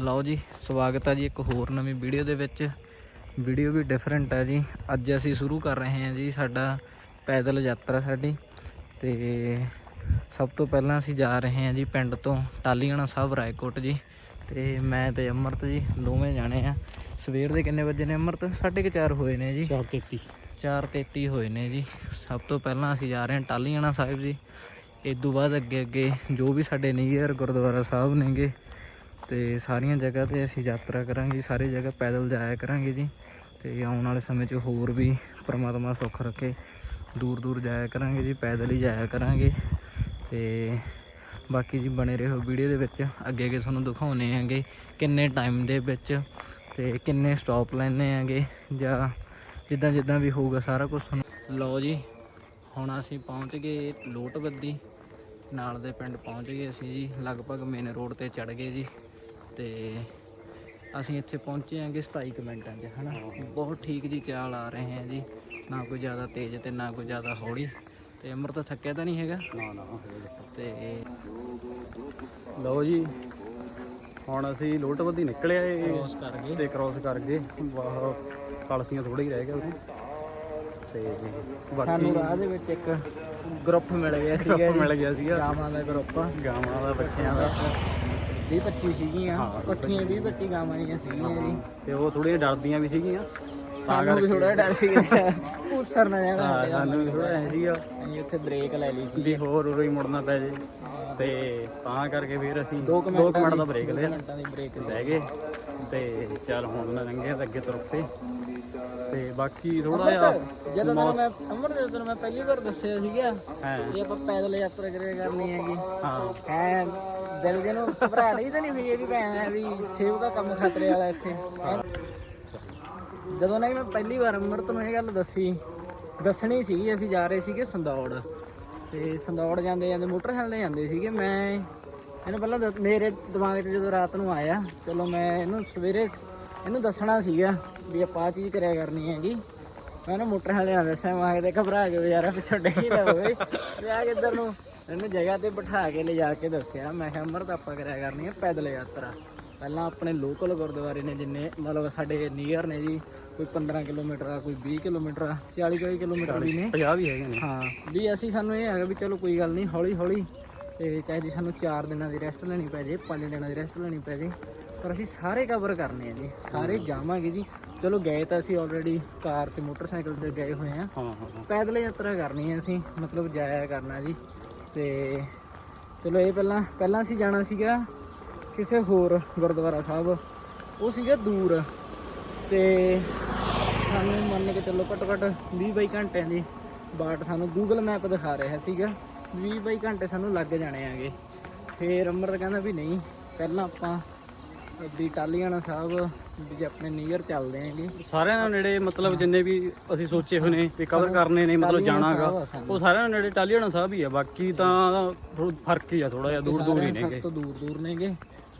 ਲਓ ਜੀ ਸਵਾਗਤ ਹੈ ਜੀ ਇੱਕ ਹੋਰ ਨਵੀਂ ਵੀਡੀਓ ਦੇ ਵਿੱਚ। ਵੀਡੀਓ ਵੀ ਡਿਫਰੈਂਟ ਹੈ ਜੀ। ਅੱਜ ਅਸੀਂ ਸ਼ੁਰੂ ਕਰ ਰਹੇ ਹਾਂ ਜੀ ਸਾਡਾ ਪੈਦਲ ਯਾਤਰਾ ਸਾਡੀ। ਤੇ ਸਭ ਤੋਂ ਪਹਿਲਾਂ ਅਸੀਂ ਜਾ ਰਹੇ ਹਾਂ ਜੀ ਪਿੰਡ ਤੋਂ ਟਾਲੀਆਣਾ ਸਾਹਿਬ ਰਾਏਕੋਟ ਜੀ। ਤੇ ਮੈਂ ਤੇ ਅਮਰਤ ਜੀ ਦੋਵੇਂ ਜਾਣੇ ਆ। ਸਵੇਰ ਦੇ ਕਿੰਨੇ ਵਜੇ ਨੇ ਅਮਰਤ? 4:30 ਹੋਏ ਨੇ ਜੀ। 433 4:33 ਹੋਏ ਨੇ ਜੀ। ਸਭ ਤੋਂ ਪਹਿਲਾਂ ਅਸੀਂ ਜਾ ਰਹੇ ਹਾਂ ਟਾਲੀਆਣਾ ਸਾਹਿਬ ਜੀ। ਇਸ ਤੋਂ ਬਾਅਦ ਅੱਗੇ ਅੱਗੇ ਜੋ ਵੀ ਸਾਡੇ ਨੀਅਰ ਗੁਰਦੁਆਰਾ ਸਾਹਿਬ ਨੇਗੇ ਤੇ ਸਾਰੀਆਂ ਜਗ੍ਹਾ ਤੇ ਅਸੀਂ ਯਾਤਰਾ ਕਰਾਂਗੇ, ਸਾਰੇ ਜਗ੍ਹਾ ਪੈਦਲ ਜਾਇਆ ਕਰਾਂਗੇ ਜੀ। ਤੇ ਆਉਣ ਵਾਲੇ ਸਮੇਂ 'ਚ ਹੋਰ ਵੀ ਪ੍ਰਮਾਤਮਾ ਸੁੱਖ ਰੱਖੇ ਦੂਰ ਦੂਰ ਜਾਇਆ ਕਰਾਂਗੇ ਜੀ, ਪੈਦਲ ਹੀ ਜਾਇਆ ਕਰਾਂਗੇ। ਤੇ ਬਾਕੀ ਜੀ ਬਣੇ ਰਹੋ ਵੀਡੀਓ ਦੇ ਵਿੱਚ, ਅੱਗੇ ਅੱਗੇ ਤੁਹਾਨੂੰ ਦਿਖਾਉਣੇ ਆਂਗੇ ਕਿੰਨੇ ਟਾਈਮ ਦੇ ਵਿੱਚ ਤੇ ਕਿੰਨੇ ਸਟਾਪ ਲੈਣੇ ਆਂਗੇ, ਜਾਂ ਜਿੱਦਾਂ ਜਿੱਦਾਂ ਵੀ ਹੋਊਗਾ ਸਾਰਾ ਕੁਝ ਤੁਹਾਨੂੰ। ਲਓ ਜੀ, ਹੁਣ ਅਸੀਂ ਪਹੁੰਚ ਗਏ ਲੋਟਬੱਦੀ ਨਾਲ ਦੇ ਪਿੰਡ ਪਹੁੰਚ ਗਏ ਅਸੀਂ ਜੀ, ਲਗਭਗ ਮੇਨ ਰੋਡ ਤੇ ਚੜ ਗਏ ਜੀ। ਤੇ ਅਸੀਂ ਇੱਥੇ ਪਹੁੰਚੇ ਆਂਗੇ 27 ਕੁ ਮਿੰਟਾਂ 'ਚ ਹਨਾ? ਬਹੁਤ ਠੀਕ ਜੀ ਚਾਲ ਆ ਰਹੇ ਹਾਂ ਜੀ। ਨਾ ਕੋਈ ਜ਼ਿਆਦਾ ਤੇਜ਼ ਤੇ ਨਾ ਕੋਈ ਜ਼ਿਆਦਾ ਹੌਲੀ। ਤੇ ਅਮਰ ਤਾਂ ਥੱਕਿਆ ਤਾਂ ਨਹੀਂ ਹੈਗਾ? ਨਾ ਨਾ ਤੇ ਲਓ ਜੀ ਹੁਣ ਅਸੀਂ ਲੋਟਵੱਦੀ ਨਿਕਲਿਆ ਏ ਕ੍ਰੋਸ ਕਰ ਗਏ। ਤੇ ਕ੍ਰਾਸ ਕਰ ਗਏ। ਵਾਹ ਕਲਸੀਆਂ ਥੋੜਾ ਹੀ ਰਹਿ ਗਿਆ ਉਰੇ ਤੇ ਬਾਕੀ ਸਾਨੂੰ ਰਾਹ ਦੇ ਵਿੱਚ ਇੱਕ ਗਰੁੱਪ ਮਿਲ ਗਿਆ ਸੀਗਾ ਗਰੁੱਪ ਮਿਲ ਗਿਆ ਸੀਗਾ। ਗਾਵਾਂ ਦਾ ਗਰੁੱਪ ਗਾਵਾਂ ਦਾ ਬੱਚਿਆਂ ਦਾ। 20 25 ਸੀਗੀਆਂ ਹਾਂ, ਇਕੱਠੀਆਂ 20 25 ਗਾਵਾਂ ਜੀਆਂ ਸੀਗੀਆਂ ਜੀ। ਤੇ ਉਹ ਥੋੜੀਆਂ ਡਰਦੀਆਂ ਵੀ ਸੀਗੀਆਂ। ਸਾਨੂੰ ਵੀ ਥੋੜਾ ਡਰ ਸੀ ਉਸਰ ਨਾ ਜਾਣਾ ਹਾਂ ਸਾਨੂੰ ਵੀ ਥੋੜਾ ਐ ਸੀਗਾ। ਅਸੀਂ ਉੱਥੇ ਬ੍ਰੇਕ ਲੈ ਲਈ ਸੀ। ਵੀ ਹੋਰ ਉਰੇ ਹੀ ਮੁੜਨਾ ਪੈ ਜੇ। ਤੇ ਤਾਂ ਕਰਕੇ ਫਿਰ ਅਸੀਂ 2 2 ਮਿੰਟ ਦਾ ਬ੍ਰੇਕ ਲਿਆ। ਮਿੰਟਾਂ ਦੀ ਬ੍ਰੇਕ ਰਹਿ ਗਏ। ਤੇ ਚੱਲ ਹੁਣ ਨਾ ਲੰਘੇ ਤਾਂ ਅੱਗੇ ਤੁਰ ਪਏ। ਤੇ ਬਾਕੀ ਥੋੜਾ ਜਿਹਾ ਜਦੋਂ ਤੱਕ ਮੈਂ ਅਮਰ ਦੇ ਤੈਨੂੰ ਮੈਂ ਪਹਿਲੀ ਵਾਰ ਦੱਸਿਆ ਸੀਗਾ ਹੈ। ਕਿ ਆਪਾਂ ਪੈਦਲ ਯਾਤਰਾ ਕਰਿਆ ਕਰਨੀ ਹੈਗੀ। ਹਾਂ। ਐ ਦਿਲ ਜੇ ਨੂੰ ਘਬਰਾਹਟ ਹੀ ਤਾਂ ਨਹੀਂ ਹੋਈ ਇਹਦੀ ਭੈਣ ਹੈ ਵੀ ਸੇਵ ਦਾ ਕੰਮ ਖਤਰੇ ਵਾਲਾ ਇੱਥੇ। ਜਦੋਂ ਨਾ ਮੈਂ ਪਹਿਲੀ ਵਾਰ ਅਮਰਤ ਨੂੰ ਇਹ ਗੱਲ ਦੱਸੀ, ਦੱਸਣੀ ਸੀਗੀ, ਅਸੀਂ ਜਾ ਰਹੇ ਸੀਗੇ ਸੰਦੌੜ। ਤੇ ਸੰਦੌੜ ਜਾਂਦੇ ਜਾਂਦੇ ਮੋਟਰਸਾਈਕਲ ਤੇ ਜਾਂਦੇ ਸੀਗੇ, ਮੈਂ ਇਹਨੂੰ ਪਹਿਲਾਂ ਦੱਸ- ਮੇਰੇ ਦਿਮਾਗ 'ਚ ਜਦੋਂ ਰਾਤ ਨੂੰ ਆਇਆ, ਚਲੋ ਮੈਂ ਇਹਨੂੰ ਸਵੇਰੇ ਇਹਨੂੰ ਦੱਸਣਾ ਸੀਗਾ ਵੀ ਆਪਾਂ ਆਹ ਚੀਜ਼ ਕਰਿਆ ਕਰਨੀ ਹੈਗੀ। ਮੈਂ ਨਾ ਮੋਟਰਸਾਈਕਲ ਤੇ ਦੱਸਿਆ ਮੈਂ ਕਿਤੇ ਘਬਰਾ ਕੇ ਯਾਰਾ ਪਿੱਛੋਂ ਡੇਗੀ ਨਾ ਹੋਵੇ ਤੇ ਆ ਕਿੱਧਰ ਨੂੰ ਇਹਨੂੰ ਜਗ੍ਹਾ ਤੇ ਬਿਠਾ ਕੇ ਲਿਜਾ ਕੇ ਦੱਸਿਆ। ਮੈਂ ਕਿਹਾ ਅਮਰਤ ਆਪਾਂ ਕਰਿਆ ਕਰਨੀ ਹੈ ਪੈਦਲ ਯਾਤਰਾ। ਪਹਿਲਾਂ ਆਪਣੇ ਲੋਕਲ ਗੁਰਦੁਆਰੇ ਨੇ ਜਿੰਨੇ ਮਤਲਬ ਸਾਡੇ ਨੀਅਰ ਨੇ ਜੀ ਕੋਈ 15 ਕਿਲੋਮੀਟਰ ਆ ਕੋਈ 20 ਕਿਲੋਮੀਟਰ ਆ 40 40 ਕਿਲੋਮੀਟਰ ਵੀ ਨੇ। 50 ਵੀ ਹੈਗੇ ਨੇ। ਹਾਂ ਵੀ ਅਸੀਂ ਸਾਨੂੰ ਇਹ ਹੈਗਾ ਵੀ ਚਲੋ ਕੋਈ ਗੱਲ ਨਹੀਂ ਹੌਲੀ ਹੌਲੀ ਤੇ ਚਾਹੇ ਜੀ ਸਾਨੂੰ 4 ਦਿਨਾਂ ਦੀ ਰੈਸਟ ਲੈਣੀ ਪੈ ਜੇ 5 ਦਿਨਾਂ ਦੀ ਰੈਸਟ ਲੈਣੀ ਪੈ ਜੇ ਪਰ ਅਸੀਂ ਸਾਰੇ ਕਵਰ ਕਰਨੇ ਆ ਜੀ ਸਾਰੇ ਜਾਵਾਂਗੇ ਜੀ। ਚਲੋ ਗਏ ਤਾਂ ਅਸੀਂ ਆਲਰੇਡੀ ਕਾਰ ਤੇ ਮੋਟਰਸਾਈਕਲ ਤੇ ਗਏ ਹੋਏ ਆ। ਹਾਂ ਪੈਦਲ ਯਾਤਰਾ ਕਰਨੀ ਹੈ ਅਸੀਂ ਮਤਲਬ ਜਾਇਆ ਕਰਨਾ ਜੀ। ਤੇ ਚਲੋ ਇਹ ਪਹਿਲਾਂ ਪਹਿਲਾਂ ਅਸੀਂ ਜਾਣਾ ਸੀਗਾ ਕਿਸੇ ਹੋਰ ਗੁਰਦੁਆਰਾ ਸਾਹਿਬ। ਉਹ ਸੀਗਾ ਦੂਰ। ਤੇ ਸਾਨੂੰ ਮੰਨ ਕੇ ਚੱਲੋ ਘੱਟੋ ਘੱਟ 20 ਬਾਈ ਘੰਟਿਆਂ ਦੀ ਬਾਟ ਸਾਨੂੰ ਗੂਗਲ ਮੈਪ ਦਿਖਾ ਰਿਹਾ ਸੀਗਾ। 20 ਬਾਈ ਘੰਟੇ ਸਾਨੂੰ ਲੱਗ ਜਾਣੇ ਆਗੇ। ਫੇਰ ਅਮਰਤ ਕਹਿੰਦਾ ਵੀ ਨਹੀਂ ਪਹਿਲਾਂ ਆਪਾਂ ਵੀ ਟਾਲੀਆਣਾ ਸਾਹਿਬ ਵੀ ਜੇ ਆਪਣੇ ਨੀਅਰ ਚੱਲਦੇ ਆਂਗੇ ਸਾਰਿਆਂ ਨਾਲ ਨੇੜੇ ਮਤਲਬ ਜਿੰਨੇ ਵੀ ਅਸੀਂ ਸੋਚੇ ਹੋਏ ਨੇ ਵੀ ਕਵਰ ਕਰਨੇ ਨੇ ਮਤਲਬ ਜਾਣਾਗਾ। ਉਹ ਸਾਰਿਆਂ ਨਾਲ ਨੇੜੇ ਟਾਲੀਆਣਾ ਸਾਹਿਬ ਹੀ ਆ ਬਾਕੀ ਤਾਂ ਫ਼ਰਕ ਹੀ ਆ ਥੋੜਾ ਜਿਹਾ ਦੂਰ ਦੂਰ ਹੀ ਨੇਗੇ। ਤੋਂ ਦੂਰ ਦੂਰ ਨੇਗੇ।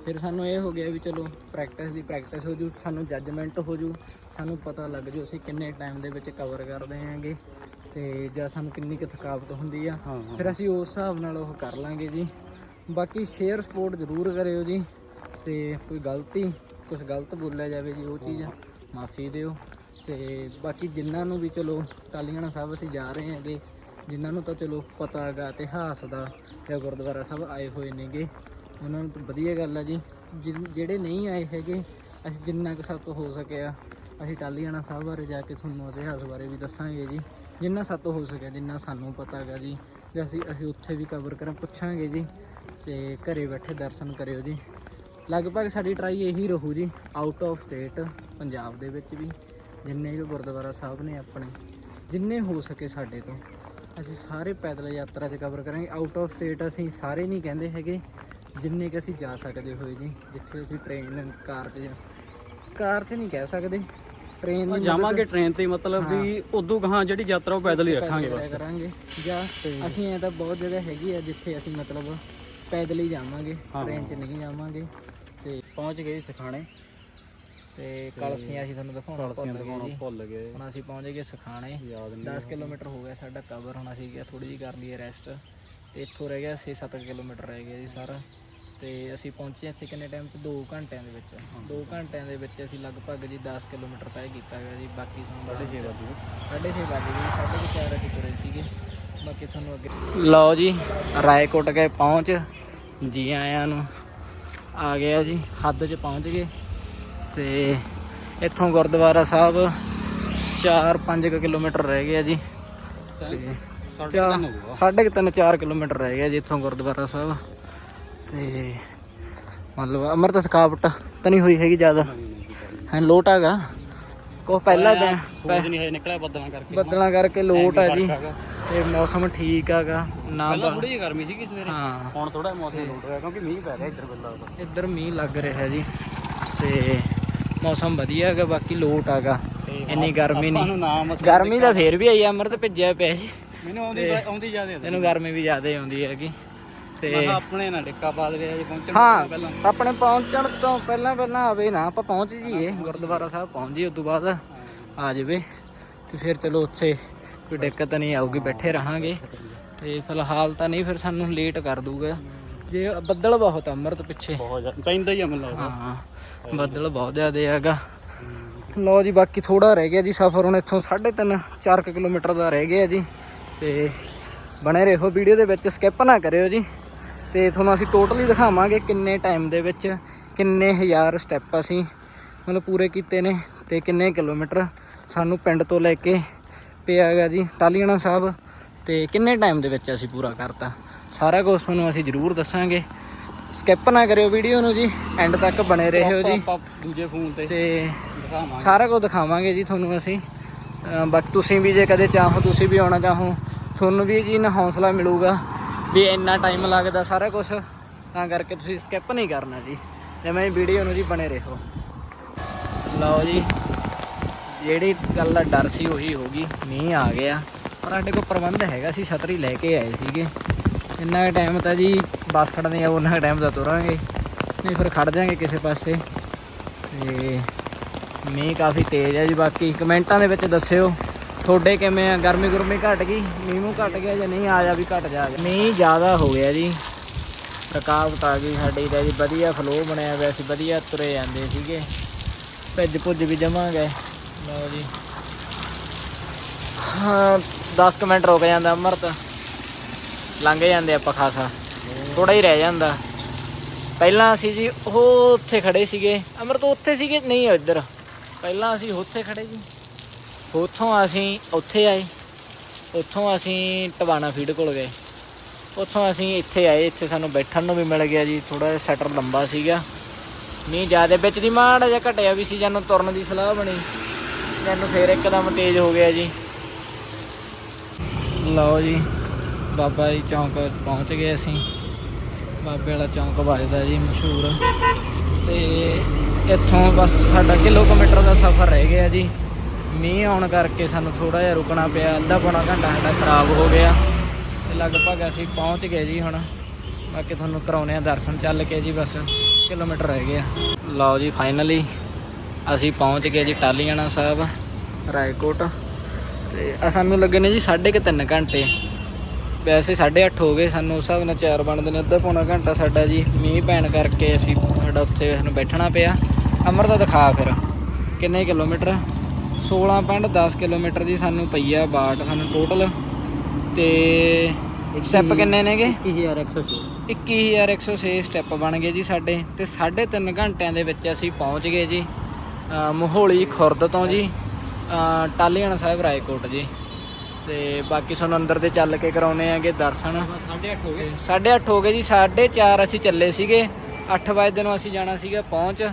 ਫਿਰ ਸਾਨੂੰ ਇਹ ਹੋ ਗਿਆ ਵੀ ਚਲੋ ਪ੍ਰੈਕਟਿਸ ਦੀ ਪ੍ਰੈਕਟਿਸ ਹੋ ਜੂ ਸਾਨੂੰ ਜੱਜਮੈਂਟ ਹੋ ਜੂ ਸਾਨੂੰ ਪਤਾ ਲੱਗ ਜੂ ਅਸੀਂ ਕਿੰਨੇ ਟਾਈਮ ਦੇ ਵਿੱਚ ਕਵਰ ਕਰਦੇ ਆਂਗੇ ਤੇ ਜਾਂ ਸਾਨੂੰ ਕਿੰਨੀ ਕੁ ਥਕਾਵਟ ਹੁੰਦੀ ਆ। ਫਿਰ ਅਸੀਂ ਉਸ ਹਿਸਾਬ ਨਾਲ ਉਹ ਕਰ ਲਾਂਗੇ ਜੀ। ਬਾਕੀ ਸ਼ੇਅਰ ਸਪੋਰਟ ਜ਼ਰੂਰ ਕਰਿਓ ਜੀ। ਤੇ ਕੋਈ ਗਲਤੀ ਕੁਝ ਗਲਤ ਬੋਲਿਆ ਜਾਵੇ ਜੀ ਉਹ ਚੀਜ਼, ਮਾਫੀ ਦਿਓ। ਤੇ ਬਾਕੀ ਜਿਨ੍ਹਾਂ ਨੂੰ ਵੀ ਚਲੋ ਟਾਲੀਆਣਾ ਸਾਹਿਬ ਅਸੀਂ ਜਾ ਰਹੇ ਹਾਂਗੇ, ਜਿਨ੍ਹਾਂ ਨੂੰ ਤਾਂ ਚਲੋ ਪਤਾ ਹੈਗਾ, ਇਤਿਹਾਸ ਦਾ ਜਾਂ ਗੁਰਦੁਆਰਾ ਸਾਹਿਬ ਆਏ ਹੋਏ ਨੇਗੇ, ਉਹਨਾਂ ਨੂੰ ਤਾਂ ਵਧੀਆ ਗੱਲ ਆ ਜੀ। ਜਿਨ- ਜਿਹੜੇ ਨਹੀਂ ਆਏ ਹੈਗੇ, ਅਸੀਂ ਜਿੰਨਾ ਕੁ ਸਾਤੋਂ ਹੋ ਸਕਿਆ, ਅਸੀਂ ਟਾਲੀਆਣਾ ਸਾਹਿਬ ਬਾਰੇ ਜਾ ਕੇ ਤੁਹਾਨੂੰ ਇਤਿਹਾਸ ਬਾਰੇ ਵੀ ਦੱਸਾਂਗੇ ਜੀ। ਜਿੰਨਾ ਸਾਤੋਂ ਹੋ ਸਕਿਆ, ਜਿੰਨਾ ਸਾਨੂੰ ਪਤਾ ਹੈਗਾ ਜੀ। ਜੇ ਅਸੀਂ ਅਸੀਂ ਉੱਥੇ ਵੀ ਕਵਰ ਕਰਾਂ, ਪੁੱਛਾਂਗੇ ਜੀ। ਤੇ ਘਰੇ ਬੈਠੇ ਦਰਸ਼ਨ ਕਰਿਓ ਜੀ। ਲਗਭਗ ਸਾਡੀ ਟਰਾਈ ਇਹੀ ਰਹੂ ਜੀ ਆਊਟ ਆਫ ਸਟੇਟ ਪੰਜਾਬ ਦੇ ਵਿੱਚ ਵੀ ਜਿੰਨੇ ਵੀ ਗੁਰਦੁਆਰਾ ਸਾਹਿਬ ਨੇ ਆਪਣੇ ਜਿੰਨੇ ਹੋ ਸਕੇ ਸਾਡੇ ਤੋਂ। ਅਸੀਂ ਸਾਰੇ ਪੈਦਲ ਯਾਤਰਾ 'ਚ ਕਵਰ ਕਰਾਂਗੇ। ਆਊਟ ਆਫ ਸਟੇਟ ਅਸੀਂ ਸਾਰੇ ਨਹੀਂ ਕਹਿੰਦੇ ਹੈਗੇ ਜਿੰਨੇ ਕਿ ਅਸੀਂ ਜਾ ਸਕਦੇ ਹੋਏ ਜੀ ਜਿੱਥੇ ਅਸੀਂ ਟ੍ਰੇਨ ਕਾਰ 'ਚ ਕਾਰ 'ਚ ਨਹੀਂ ਕਹਿ ਸਕਦੇ। ਟ੍ਰੇਨ ਦੀ ਜਾਵਾਂਗੇ ਟ੍ਰੇਨ ਤੇ ਮਤਲਬ ਵੀ ਉਦੋਂ ਗਾਹਾਂ ਜਿਹੜੀ ਯਾਤਰਾ ਉਹ ਪੈਦਲ ਹੀ ਰੱਖਾਂਗੇ ਬਸ। ਕਰਾਂਗੇ। ਜਾਂ ਅਸੀਂ ਐ ਤਾਂ ਬਹੁਤ ਜਗ੍ਹਾ ਹੈਗੀ ਆ ਜਿੱਥੇ ਅਸੀਂ ਮਤਲਬ ਪੈਦਲ ਹੀ ਜਾਵਾਂਗੇ ਹਾਂ। ਟ੍ਰੇਨ 'ਚ ਨਹੀਂ ਜਾਵਾਂਗੇ। ਤੇ ਪਹੁੰਚ ਗਏ ਸਿਖਾਣੇ। ਤੇ ਕਲਸੀਆਂ ਅਸੀਂ ਤੁਹਾਨੂੰ ਦਿਖਾਉਣਾ ਭੁੱਲ ਕਲਸੀਆਂ ਗਏ ਦਿਖਾਉਣਾ ਜੀ ਭੁੱਲ ਗਏ। ਹੁਣ ਅਸੀਂ ਪਹੁੰਚ ਗਏ ਸਖਾਣੇ। ਯਾਦ ਨਹੀਂ 10 ਕਿਲੋਮੀਟਰ ਹੋ ਗਿਆ ਸਾਡਾ ਕਵਰ ਹੁਣ ਅਸੀਂ ਕਿਹਾ ਥੋੜੀ ਜਿਹੀ ਕਰ ਲਈਏ ਰੈਸਟ ਤੇ ਇੱਥੋਂ ਰਹਿ ਗਿਆ 6-7 ਕਿਲੋਮੀਟਰ ਰਹਿ ਗਿਆ ਜੀ ਸਾਰਾ। ਤੇ ਅਸੀਂ ਪਹੁੰਚੇ ਇੱਥੇ ਕਿੰਨੇ ਟਾਈਮ 'ਚ 2 ਘੰਟਿਆਂ ਦੇ ਵਿੱਚ। 2 ਘੰਟਿਆਂ ਦੇ ਵਿੱਚ ਅਸੀਂ ਲਗਭਗ ਜੀ 10 ਕਿਲੋਮੀਟਰ ਤੈਅ ਕੀਤਾ ਗਿਆ ਜੀ ਬਾਕੀ ਤੁਹਾਨੂੰ 6:30 ਵਜੇ ਸਾਢੇ ਛੇ ਵੱਜ ਗਏ ਸਾਢੇ ਕੁ ਚਾਰ ਅਸੀਂ ਤੁਰੇ ਸੀਗੇ। ਬਾਕੀ ਤੁਹਾਨੂੰ ਅੱਗੇ ਲਓ ਜੀ ਰਾਏਕੋਟ ਗਏ ਪਹੁੰਚ। ਜੀ ਆਇਆਂ ਨੂੰ ਆ ਗਿਆ ਜੀ ਹੱਦ 'ਚ ਪਹੁੰਚ ਗਏ ਤੇ ਇੱਥੋਂ ਗੁਰਦੁਆਰਾ ਸਾਹਿਬ 4-5 ਕਿਲੋਮੀਟਰ ਰਹਿ ਗਿਆ ਜੀ। ਤੇ ਸਾਢੇ ਸਾਢੇ ਕੁ ਤਿੰਨ 4 ਕਿਲੋਮੀਟਰ ਰਹਿ ਗਿਆ ਜੀ ਇੱਥੋਂ ਗੁਰਦੁਆਰਾ ਸਾਹਿਬ। ਤੇ ਮਤਲਬ ਅੰਮ੍ਰਿਤ ਥਕਾਵਟ ਤਾਂ ਨਹੀਂ ਹੋਈ ਹੈਗੀ ਜ਼ਿਆਦਾ। ਹੈ ਲੋਟ ਹੈਗਾ। ਕੋ ਪਹਿਲਾ ਦਿਨ ਸੂਰਜ ਨਹੀਂ ਹਜੇ ਨਿਕਲਿਆ ਬੱਦਲਾਂ ਕਰਕੇ ਬੱਦਲਾਂ ਕਰਕੇ ਲੋਟ ਆ ਜੀ। ਤੇ ਮੌਸਮ ਠੀਕ ਹੈਗਾ ਨਾ ਪਹਿਲਾਂ ਥੋੜੀ ਜਿਹੀ ਗਰਮੀ ਸੀਗੀ ਸਵੇਰੇ। ਹਾਂ। ਹੁਣ ਥੋੜਾ ਮੌਸਮ ਲੋਟ ਰਿਹਾ ਕਿਉਂਕਿ ਮੀਂਹ ਪੈ ਰਿਹਾ ਇੱਧਰ ਬੱਲਾ ਇੱਧਰ ਮੀਂਹ ਲੱਗ ਰਿਹਾ ਜੀ ਤੇ ਮੌਸਮ ਵਧੀਆ ਹੈਗਾ ਬਾਕੀ ਲੋਟ ਹੈਗਾ ਇੰਨੀ ਗਰਮੀ ਨਹੀਂ। ਨੂੰ ਗਰਮੀ ਤਾਂ ਫੇਰ ਵੀ ਆਈ ਅੰਮ੍ਰਿਤ ਭਿੱਜਿਆ ਪਿਆ ਜੀ। ਮੈਨੂੰ ਆਉਂਦੀ ਆਉਂਦੀ ਜਾਂਦੇ ਇਹਨੂੰ ਗਰਮੀ ਵੀ ਜ਼ਿਆਦਾ ਆਉਂਦੀ ਹੈਗੀ। ਤੇ ਆਪਣੇ ਨਾਲ ਡਿੱਕਾ ਪਾ ਦੇ ਰਿਹਾ ਜੀ ਪਹੁੰਚਣ ਤੋਂ ਹਾਂ ਪਹਿਲਾਂ। ਆਪਣੇ ਪਹੁੰਚਣ ਤੋਂ ਪਹਿਲਾਂ ਪਹਿਲਾਂ ਆਵੇ ਨਾ ਆਪਾਂ ਪਹੁੰਚ ਜੀਏ ਗੁਰਦੁਆਰਾ ਸਾਹਿਬ ਪਹੁੰਚ ਜੀਏ ਉਸ ਤੋਂ ਬਾਅਦ ਆ ਜਾਵੇ। ਤੇ ਫਿਰ ਚਲੋ ਉੱਥੇ ਕੋਈ ਦਿੱਕਤ ਨਹੀਂ ਆਊਗੀ ਬੈਠੇ ਰਹਾਂਗੇ। ਤੇ ਫਿਲਹਾਲ ਤਾਂ ਨਹੀਂ ਫਿਰ ਸਾਨੂੰ ਲੇਟ ਕਰ ਦੂਗਾ ਜੇ ਬੱਦਲ ਬਹੁਤ ਆ ਅੰਮ੍ਰਿਤ ਪਿੱਛੇ। ਬਹੁਤ ਪੈਂਦਾ ਹੀ ਆ ਲੱਗਦਾ। ਹਾਂ ਬੱਦਲ ਬਹੁਤ ਜ਼ਿਆਦਾ ਹੈਗਾ। ਲਓ ਜੀ ਬਾਕੀ ਥੋੜਾ ਰਹਿ ਗਿਆ ਜੀ ਸਫ਼ਰ ਹੁਣ ਇੱਥੋਂ 3.5 4 ਕਿਲੋਮੀਟਰ ਦਾ ਰਹਿ ਗਿਆ ਜੀ। ਤੇ ਬਣੇ ਰਹੋ ਵੀਡੀਓ ਦੇ ਵਿੱਚ ਸਕਿਪ ਨਾ ਕਰਿਓ ਜੀ। ਤੇ ਤੁਹਾਨੂੰ ਅਸੀਂ ਟੋਟਲੀ ਦਿਖਾਵਾਂਗੇ ਕਿੰਨੇ ਟਾਈਮ ਦੇ ਵਿੱਚ ਕਿੰਨੇ ਹਜ਼ਾਰ ਸਟੈਪ ਅਸੀਂ ਮਤਲਬ ਪੂਰੇ ਕੀਤੇ ਨੇ ਤੇ ਕਿੰਨੇ ਕਿਲੋਮੀਟਰ ਸਾਨੂੰ ਪਿੰਡ ਤੋਂ ਲੈ ਕੇ ਪਿਆ ਹੈਗਾ ਜੀ ਟਾਲੀਆਣਾ ਸਾਹਿਬ। ਤੇ ਕਿੰਨੇ ਟਾਈਮ ਦੇ ਵਿੱਚ ਅਸੀਂ ਪੂਰਾ ਕਰਤਾ? ਸਾਰਾ ਕੁਝ ਤੁਹਾਨੂੰ ਅਸੀਂ ਜ਼ਰੂਰ ਦੱਸਾਂਗੇ। ਸਕਿਪ ਨਾ ਕਰਿਓ ਵੀਡੀਓ ਨੂੰ ਜੀ ਐਂਡ ਤੱਕ ਬਣੇ ਰਹੋ ਜੀ। ਦੂਜੇ ਫੋਨ ਤੇ ਤੇ ਸਾਰਾ ਕੁਝ ਦਿਖਾਵਾਂਗੇ ਜੀ ਤੁਹਾਨੂੰ ਅਸੀਂ। ਬਾਕੀ ਤੁਸੀਂ ਵੀ ਜੇ ਕਦੇ ਚਾਹੋ ਤੁਸੀਂ ਵੀ ਆਉਣਾ ਚਾਹੋ ਤੁਹਾਨੂੰ ਵੀ ਜੀ ਨਾ ਹੌਸਲਾ ਮਿਲੂਗਾ ਵੀ ਇੰਨਾ ਟਾਈਮ ਲੱਗਦਾ ਸਾਰਾ ਕੁਝ ਤਾਂ ਕਰਕੇ ਤੁਸੀਂ ਸਕਿਪ ਨਹੀਂ ਕਰਨਾ ਜੀ। ਜਿਵੇਂ ਵੀਡੀਓ ਨੂੰ ਜੀ ਬਣੇ ਰਹੋ। ਲਓ ਜੀ। ਜਿਹੜੀ ਗੱਲ ਦਾ ਡਰ ਸੀ ਉਹੀ ਹੋ ਗਈ, ਮੀਂਹ ਆ ਗਿਆ। ਪਰ ਸਾਡੇ ਕੋਲ ਪ੍ਰਬੰਧ ਹੈਗਾ ਸੀ, ਛਤਰੀ ਲੈ ਕੇ ਆਏ ਸੀਗੇ। ਇੰਨਾ ਟਾਈਮ ਤਾਂ ਜੀ ਬੱਸ ਖੜਨੀ ਆ, ਉਹਨਾਂ ਟਾਈਮ ਦਾ ਤੁਰਾਂਗੇ। ਨਹੀਂ ਫਿਰ ਖੜ ਜਾਾਂਗੇ ਕਿਸੇ ਪਾਸੇ। ਤੇ ਮੀਂਹ ਕਾਫੀ ਤੇਜ਼ ਹੈ ਜੀ, ਬਾਕੀ ਕਮੈਂਟਾਂ ਦੇ ਵਿੱਚ ਦੱਸਿਓ, ਤੁਹਾਡੇ ਕਿਵੇਂ ਆ? ਗਰਮੀ ਗੁਰਮੀ ਘਟ ਗਈ? ਮੀਂਹ ਮੂੰਹ ਘਟ ਗਿਆ ਜਾਂ ਨਹੀਂ? ਆਇਆ ਵੀ ਘਟ ਜਾ ਮੀਂਹ ਜ਼ਿਆਦਾ ਹੋ ਗਿਆ ਜੀ। ਰਕਾਵਟ ਆ ਗਈ ਸਾਡੀ ਤਾਂ ਜੀ, ਵਧੀਆ ਫਲੋ ਬਣਿਆ ਹੋਇਆ ਸੀ, ਵਧੀਆ ਤੁਰੇ ਜਾਂਦੇ ਸੀਗੇ। ਭਿੱਜ ਭੁੱਜ ਵੀ ਜਮਾਂਗੇ। ਲਓ ਜੀ। ਹਾਂ 10 ਕੁ ਮਿੰਟ ਰੁਕ ਜਾਂਦਾ ਅਮਰਤ। ਲੰਘ ਜਾਂਦੇ ਆਪਾਂ ਖਾਸਾ। ਥੋੜਾ ਹੀ ਰਹਿ ਜਾਂਦਾ। ਪਹਿਲਾਂ ਅਸੀਂ ਜੀ ਉਹ ਉੱਥੇ ਖੜੇ ਸੀਗੇ। ਅਮਰਤ, ਉੱਥੇ ਸੀਗੇ? ਨਹੀਂ, ਇੱਧਰ। ਪਹਿਲਾਂ ਅਸੀਂ ਉੱਥੇ ਖੜੇ ਜੀ। ਉੱਥੋਂ ਅਸੀਂ ਉੱਥੇ ਆਏ। ਉੱਥੋਂ ਅਸੀਂ ਟਵਾਣਾ ਫੀਡ ਕੋਲ ਗਏ। ਉੱਥੋਂ ਅਸੀਂ ਇੱਥੇ ਆਏ। ਇੱਥੇ ਸਾਨੂੰ ਬੈਠਣ ਨੂੰ ਵੀ ਮਿਲ ਗਿਆ ਜੀ। ਥੋੜਾ ਜਿਹਾ ਸ਼ਟਰ ਲੰਬਾ ਸੀਗਾ। ਨਹੀਂ ਜ਼ਿਆਦਾ ਵਿੱਚ ਦੀ ਮਾੜਾ ਜਿਹਾ ਘਟਿਆ ਵੀ ਸੀ। ਜਾਨੂੰ ਤੁਰਨ ਦੀ ਸਲਾਹ ਬਣੀ। ਜਾਨੂੰ ਫੇਰ ਇੱਕਦਮ ਤੇਜ਼ ਹੋ ਗਿਆ ਜੀ। ਲਓ ਜੀ, ਬਾਬਾ ਜੀ ਚੌਂਕ ਪਹੁੰਚ ਗਏ ਅਸੀਂ। ਬਾਬੇ ਵਾਲਾ ਚੌਂਕ ਵੱਜਦਾ ਜੀ ਮਸ਼ਹੂਰ। ਤੇ ਇੱਥੋਂ ਬਸ ਸਾਡਾ ਕਿਲੋਮੀਟਰ ਦਾ ਸਫ਼ਰ ਰਹਿ ਗਿਆ ਜੀ। ਮੀਂਹ ਆਉਣ ਕਰਕੇ ਸਾਨੂੰ ਥੋੜਾ ਜਿਹਾ ਰੁਕਣਾ ਪਿਆ, ਅੱਧਾ ਪੌਣਾ ਘੰਟਾ ਸਾਡਾ ਖਰਾਬ ਹੋ ਗਿਆ। ਤੇ ਲਗਭਗ ਅਸੀਂ ਪਹੁੰਚ ਗਏ ਜੀ ਹੁਣ। ਬਾਕੀ ਤੁਹਾਨੂੰ ਕਰਾਉਣੇ ਆ ਦਰਸ਼ਨ ਚੱਲ ਕੇ ਜੀ ਬਸ, ਕਿਲੋਮੀਟਰ ਰਹਿ ਗਿਆ। ਲਓ ਜੀ ਫਾਈਨਲੀ ਅਸੀਂ ਪਹੁੰਚ ਗਏ ਜੀ ਟਾਲੀਆਣਾ ਸਾਹਿਬ ਰਾਏਕੋਟ। ਤੇ ਆ ਸਾਨੂੰ ਲੱਗੇ ਨੇ ਜੀ ਸਾਢੇ ਕੁ ਤਿੰਨ ਘੰਟੇ। ਵੈਸੇ 8:30 ਹੋ ਗਏ ਸਾਨੂੰ ਉਸ ਹਿਸਾਬ ਨਾਲ 4 ਬਣਦੇ ਨੇ ਅੱਧਾ ਪੌਣਾ ਘੰਟਾ ਸਾਡਾ ਜੀ ਮੀਂਹ ਪੈਣ ਕਰਕੇ ਅਸੀਂ ਸਾਡਾ ਉੱਥੇ ਸਾਨੂੰ ਬੈਠਣਾ ਪਿਆ। ਅਮਰ ਦਾ ਦਿਖਾ ਫਿਰ ਕਿੰਨੇ ਕਿਲੋਮੀਟਰ? 16.10 ਕਿਲੋਮੀਟਰ ਦੀ ਸਾਨੂੰ ਪਈ ਆ ਬਾਟ ਸਾਨੂੰ ਟੋਟਲ ਤੇ ਸਟੈਪ ਕਿੰਨੇ ਨੇਗੇ? 21106 21106 ਸਟੈਪ ਬਣ ਗਏ ਜੀ ਸਾਡੇ। ਤੇ 3.5 ਘੰਟਿਆਂ ਦੇ ਵਿੱਚ ਅਸੀਂ ਪਹੁੰਚ ਗਏ ਜੀ। ਮੋਹੋਲੀ ਖੁਰਦ ਤੋਂ ਜੀ ਅ, ਟਾਲੀਆਣਾ ਸਾਹਿਬ ਰਾਏਕੋਟ ਜੀ। ਤੇ ਬਾਕੀ ਤੁਹਾਨੂੰ ਅੰਦਰ ਦੇ ਚੱਲ ਕੇ ਕਰਾਉਨੇ ਆਗੇ ਦਰਸ਼ਨ। 8:30 ਹੋ ਗਏ। 8:30 ਹੋ ਗਏ ਜੀ 4:30 ਅਸੀਂ ਚੱਲੇ ਸੀਗੇ। 8 ਵਜੇ ਨੂੰ ਅਸੀਂ ਜਾਣਾ ਸੀਗਾ ਪਹੁੰਚ।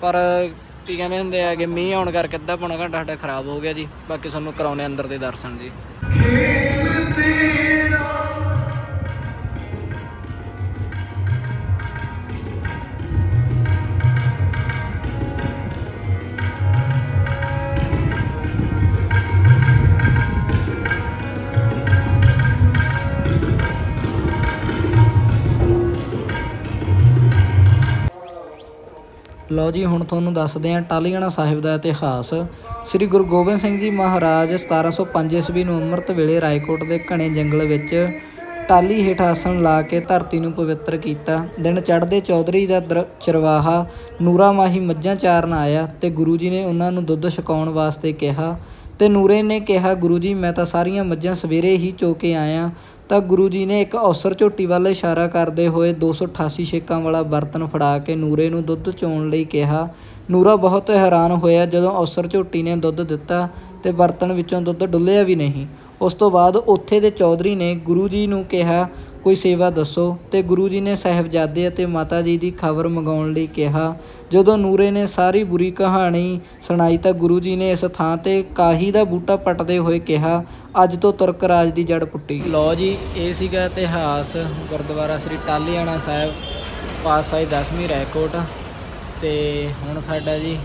ਪਰ ਕੀ ਕਹਿੰਦੇ ਹੁੰਦੇ ਆਗੇ ਮੀਂਹ ਆਉਣ ਕਰਕੇ ਅੱਧਾ ਪੌਣਾ ਘੰਟਾ ਸਾਡਾ ਖਰਾਬ ਹੋ ਗਿਆ ਜੀ। ਬਾਕੀ ਤੁਹਾਨੂੰ ਕਰਾਉਨੇ ਅੰਦਰ ਦੇ ਦਰਸ਼ਨ ਜੀ। ਲਓ ਜੀ, ਹੁਣ ਤੁਹਾਨੂੰ ਦੱਸਦੇ ਹਾਂ ਟਾਲੀਆਣਾ ਸਾਹਿਬ ਦਾ ਇਤਿਹਾਸ। ਸ੍ਰੀ ਗੁਰੂ ਗੋਬਿੰਦ ਸਿੰਘ ਜੀ ਮਹਾਰਾਜ 1705 ਈਸਵੀ ਨੂੰ ਅੰਮ੍ਰਿਤ ਵੇਲੇ ਰਾਏਕੋਟ ਦੇ ਘਣੇ ਜੰਗਲ ਵਿੱਚ ਟਾਲੀ ਹੇਠ ਆਸਣ ਲਾ ਕੇ ਧਰਤੀ ਨੂੰ ਪਵਿੱਤਰ ਕੀਤਾ। ਦਿਨ ਚੜ੍ਹਦੇ ਚੌਧਰੀ ਦਾ ਦਰ- ਚਰਵਾਹਾ ਨੂਰਾ ਮਾਹੀ ਮੱਝਾਂ ਚਾਰਨ ਆਇਆ ਤੇ ਗੁਰੂ ਜੀ ਨੇ ਉਹਨਾਂ ਨੂੰ ਦੁੱਧ ਛਕਾਉਣ ਵਾਸਤੇ ਕਿਹਾ। ਅਤੇ ਨੂਰੇ ਨੇ ਕਿਹਾ, ਗੁਰੂ ਜੀ, ਮੈਂ ਤਾਂ ਸਾਰੀਆਂ ਮੱਝਾਂ ਸਵੇਰੇ ਹੀ ਚੋ ਕੇ ਆਇਆ। ਤਾਂ ਗੁਰੂ ਜੀ ਨੇ ਇੱਕ ਔਸਰ ਝੋਟੀ ਵੱਲ ਇਸ਼ਾਰਾ ਕਰਦੇ ਹੋਏ 288 ਛੇਕਾਂ ਵਾਲਾ ਬਰਤਨ ਫੜਾ ਕੇ ਨੂਰੇ ਨੂੰ ਦੁੱਧ ਚੋਣ ਲਈ ਕਿਹਾ। ਨੂਰਾ ਬਹੁਤ ਹੈਰਾਨ ਹੋਇਆ ਜਦੋਂ ਔਸਰ ਝੋਟੀ ਨੇ ਦੁੱਧ ਦਿੱਤਾ ਤੇ ਬਰਤਨ ਵਿੱਚੋਂ ਦੁੱਧ ਡੁੱਲਿਆ ਵੀ ਨਹੀਂ। ਉਸ ਤੋਂ ਬਾਅਦ ਉੱਥੇ ਦੇ ਚੌਧਰੀ ਨੇ ਗੁਰੂ ਜੀ ਨੂੰ ਕਿਹਾ ਕੋਈ ਸੇਵਾ ਦੱਸੋ। ਤੇ ਗੁਰੂ ਜੀ ਨੇ ਸਾਹਿਬਜ਼ਾਦੇ ਅਤੇ ਮਾਤਾ ਜੀ ਦੀ ਖਬਰ ਮੰਗਾਉਣ ਲਈ ਕਿਹਾ। ਜਦੋਂ ਨੂਰੇ ਨੇ ਸਾਰੀ ਬੁਰੀ ਕਹਾਣੀ ਸੁਣਾਈ ਤਾਂ ਗੁਰੂ ਜੀ ਨੇ ਇਸ ਥਾਂ ਤੇ ਕਾਹੀ ਦਾ ਬੂਟਾ ਪੱਟਦੇ ਹੋਏ ਕਿਹਾ, ਅੱਜ ਤੋਂ ਤੁਰਕ ਰਾਜ ਦੀ ਜੜ ਪੁੱਟੀ ਲਓ ਜੀ, ਇਹ ਸੀਗਾ ਇਤਿਹਾਸ। ਗੁਰਦੁਆਰਾ ਸ੍ਰੀ ਟਾਲੀਆਣਾ ਸਾਹਿਬ, ਪਾਤਸ਼ਾਹੀ ਦਸਵੀਂ ਰੈਕੋਟ। ਤੇ ਹੁਣ ਸਾਡਾ ਜੀ,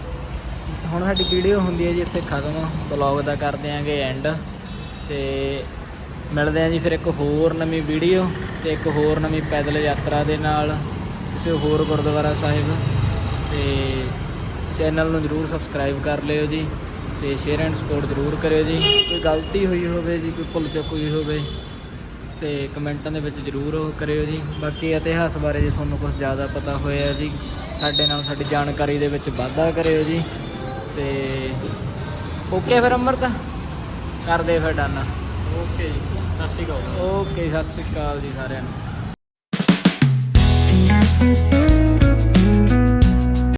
ਹੁਣ ਸਾਡੀ ਵੀਡੀਓ ਹੁੰਦੀ ਹੈ ਜੀ, ਇੱਥੇ ਖਤਮ। ਬਲੌਗ ਦਾ ਕਰ ਦਿਆਂਗੇ ਐਂਡ ਤੇ ਮਿਲਦੇ ਆਂ ਜੀ ਫਿਰ ਇੱਕ ਹੋਰ ਨਵੀਂ ਵੀਡੀਓ ਤੇ ਇੱਕ ਹੋਰ ਨਵੀਂ ਪੈਦਲ ਯਾਤਰਾ ਦੇ ਨਾਲ ਕਿਸੇ ਹੋਰ ਗੁਰਦੁਆਰਾ ਸਾਹਿਬ ਤੇ ਚੈਨਲ ਨੂੰ ਜਰੂਰ ਸਬਸਕ੍ਰਾਈਬ ਕਰ ਲਿਓ ਜੀ ਤੇ ਸ਼ੇਅਰ ਐਂਡ ਸਪੋਰਟ ਜਰੂਰ ਕਰਿਓ ਜੀ। ਕੋਈ ਗਲਤੀ ਹੋਈ ਹੋਵੇ ਜੀ, ਕੋਈ ਭੁੱਲ ਚੁੱਕ ਹੋਈ ਹੋਵੇ ਤੇ ਕਮੈਂਟਾਂ ਦੇ ਵਿੱਚ ਜਰੂਰ ਉਹ ਕਰਿਓ ਜੀ। ਬਾਕੀ ਇਤਿਹਾਸ ਬਾਰੇ ਜੇ ਤੁਹਾਨੂੰ ਕੁਝ ਜ਼ਿਆਦਾ ਪਤਾ ਹੋਇਆ ਜੀ, ਸਾਡੇ ਨਾਲ ਸਾਡੀ ਜਾਣਕਾਰੀ ਦੇ ਵਿੱਚ ਵਾਧਾ ਕਰਿਓ ਜੀ ਤੇ ਓਕੇ ਫਿਰ ਅਮਰਤ। ਕਰਦੇ ਫਿਰ ਡਨ। ਓਕੇ ਜੀ। ਸਤਿ ਸ਼੍ਰੀ ਅਕਾਲ। ਓਕੇ ਸਤਿ ਸ਼੍ਰੀ ਅਕਾਲ ਜੀ ਸਾਰਿਆਂ ਨੂੰ।